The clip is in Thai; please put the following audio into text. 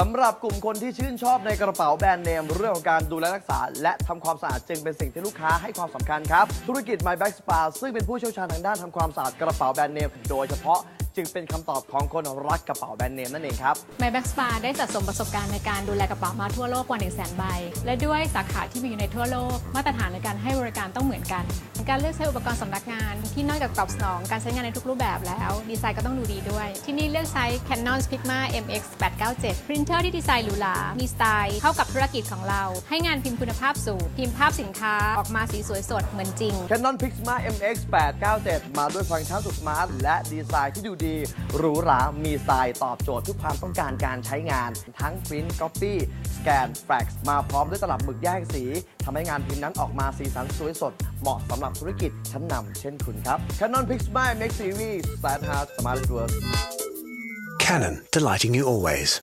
สำหรับกลุ่มคนที่ชื่นชอบในกระเป๋าแบรนด์เนม เรื่องของการดูแลรักษา และทำความสะอาดจึงเป็นสิ่งที่ลูกค้าให้ความสำคัญครับ ธุรกิจ My Back Spa ซึ่งเป็นผู้เชี่ยวชาญทางด้านทำความสะอาดกระเป๋าแบรนด์เนมโดยเฉพาะ จึงเป็นคำตอบของคนรักกระเป๋าแบรนด์เนมนั่นเองครับไมแบ็กสปาได้สะสมประสบการณ์ในการดูแลกระเป๋ามาทั่วโลกกว่า 1 0 0 0 0แใบ และด้วยสาขาที่มีอยู่ในทั่วโลก มาตรฐานในการให้บริการต้องเหมือนกัน การเลือกใช้อุปกรณ์สำนักงานที่นอกจากตอบสนองการใช้งานในทุกรูปแบบแล้ว ดีไซน์ก็ต้องดูดีด้วย ที่นี่เลือกใช้ Canon Sigma MX 897 Printer ที่ดีไซน์หรูหรา มีสไตล์เข้ากับธุรกิจของเรา ให้งานพิมพ์คุณภาพสูง พิมพ์ภาพสินค้าออกมาสีสวยสดเหมือนจริง Canon Pixma MX 897 มาด้วยฟังก์ชันสุดสมาร์ทและดีไซน์ที่ดูดีหรูหรา มีสไตล์ตอบโจทย์ทุกความต้องการการใช้งาน ทั้งปริ้นก๊อปปี้สแกนแฟกซ์มาพร้อมด้วยตลับหมึกแยกสีทำให้งานพิมพ์นั้นออกมาสีสันสวยสด เหมาะสำหรับธุรกิจชั้นนำเช่นคุณครับ Canon Pixma MX Series Stand Hard Smart Work Canon, delighting you always.